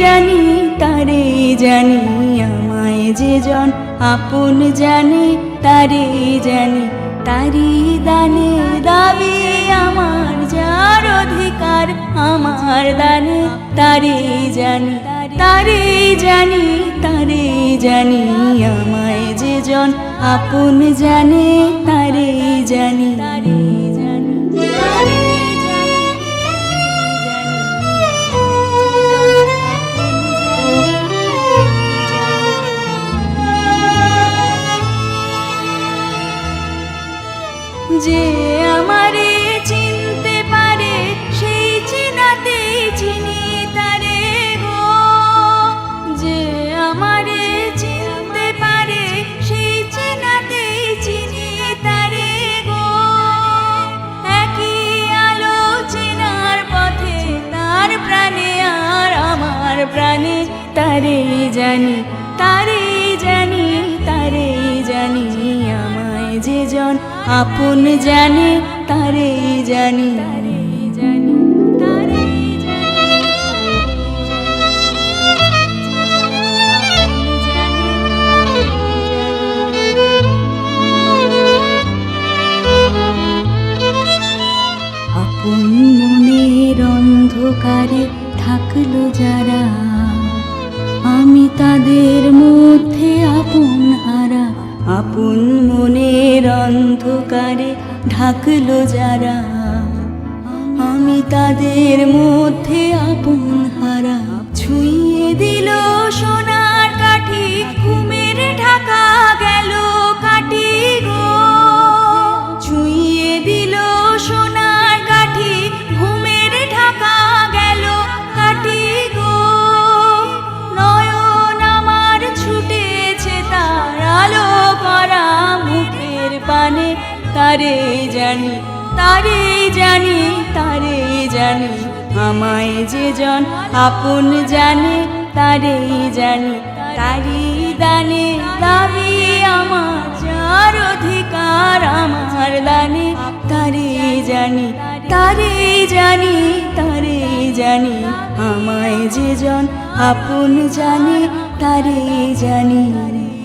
জানি, তারে জানি, আমায় যে জন, আপন জানে, তারে জানি, তারি দানে দাবি আমার যার অধিকার, আমার দানে তারে জানি তারে জানি তারে জানি, আমায় যে জন, আপন জানে, তারে জানি। তারে জানি যে আমারে চিনতে পারে, সেই চিনাতে চিনি তারে গো। যে আমারে চিনতে পারে, সেই চিনাতে চিনি তারে গো। একই আলো চেনার পথে, তার প্রাণে আর আমার প্রাণে তারে জানি তারে আপন জানে, তারে জানি। আপন মনের অন্ধকারে থাকল যারা, আমি তাদের মধ্যে আপন হারা আপন অন্ধকারে ঢাকলো যারা আমি তাদের মধ্যে আপন হারা। ছুঁয়ে দিল তারে জানি তারে জানি তারে জানি। আমায় যে জন আপন জানে, তারে জানি। তারি দানে দাবি আমার, যার অধিকার আমার দানে। তারে জানি তারে জানি তারে জানি। আমায় যে জন আপন জানে, তারে জানি।